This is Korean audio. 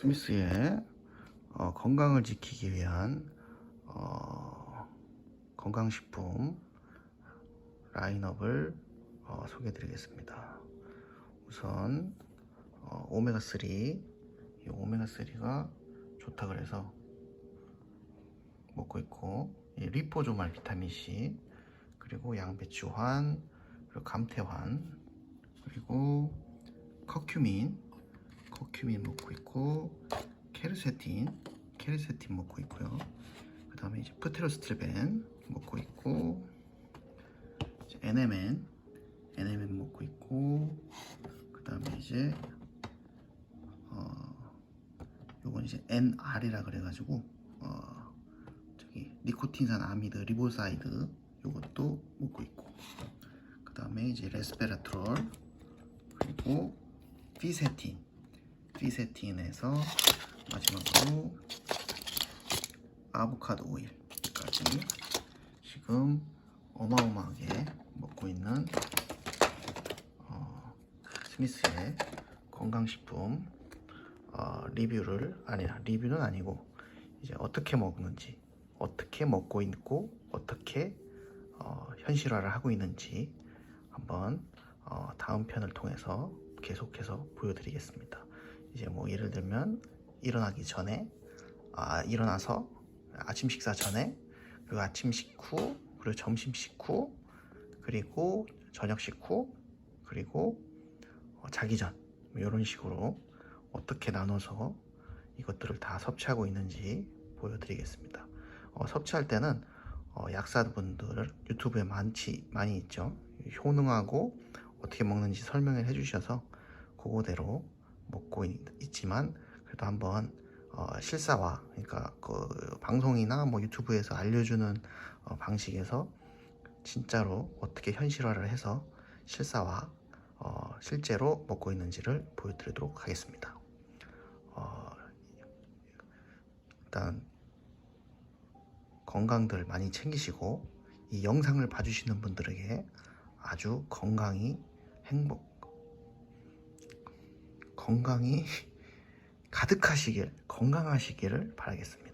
스미스의 어, 건강을 지키기 위한 어, 건강식품 라인업을 어, 소개해 드리겠습니다. 우선 어, 오메가3 이 오메가3가 좋다 그래서 먹고 있고 이 리포조말 비타민C 그리고 양배추환 그리고 감태환 그리고 커큐민 커큐민 먹고 있고 케르세틴 케르세틴 먹고 있고요. 그 다음에 이제 프테로스트레벤 먹고 있고 NMN NMN 먹고 있고 그 다음에 이제 어 요건 이제 NR이라 그래가지고 어 저기 니코틴산 아미드 리보사이드 요것도 먹고 있고 그 다음에 이제 레스페라트롤 그리고 피세틴. 피세틴에서 마지막으로 아보카도 오일까지 지금 어마어마하게 먹고 있는 어, 스미스의 건강식품 어, 리뷰를 아니라 리뷰는 아니고 이제 어떻게 먹는지 어떻게 먹고 있고 어떻게 어, 현실화를 하고 있는지 한번 어, 다음 편을 통해서 계속해서 보여드리겠습니다. 이제 뭐 예를 들면 일어나기 전에 아, 일어나서 아침 식사 전에 그리고 아침 식후 그리고 점심 식후 그리고 저녁 식후 그리고 어, 자기 전 이런 식으로 어떻게 나눠서 이것들을 다 섭취하고 있는지 보여드리겠습니다. 어, 섭취할 때는 어, 약사분들 유튜브에 많지 많이 있죠. 효능하고 어떻게 먹는지 설명을 해주셔서 그거대로 먹고 있, 지만 그래도 한번 어, 실사화 그러니까 그 방송이나 뭐 유튜브에서 알려주는 어, 방식에서 진짜로 어떻게 현실화를 해서 실사화 어, 실제로 먹고 있는지를 보여드리도록 하겠습니다. 어, 일단 건강들 많이 챙기시고 이 영상을 봐주시는 분들에게 아주 건강히 행복 건강히 가득하시길 건강하시기를 바라겠습니다.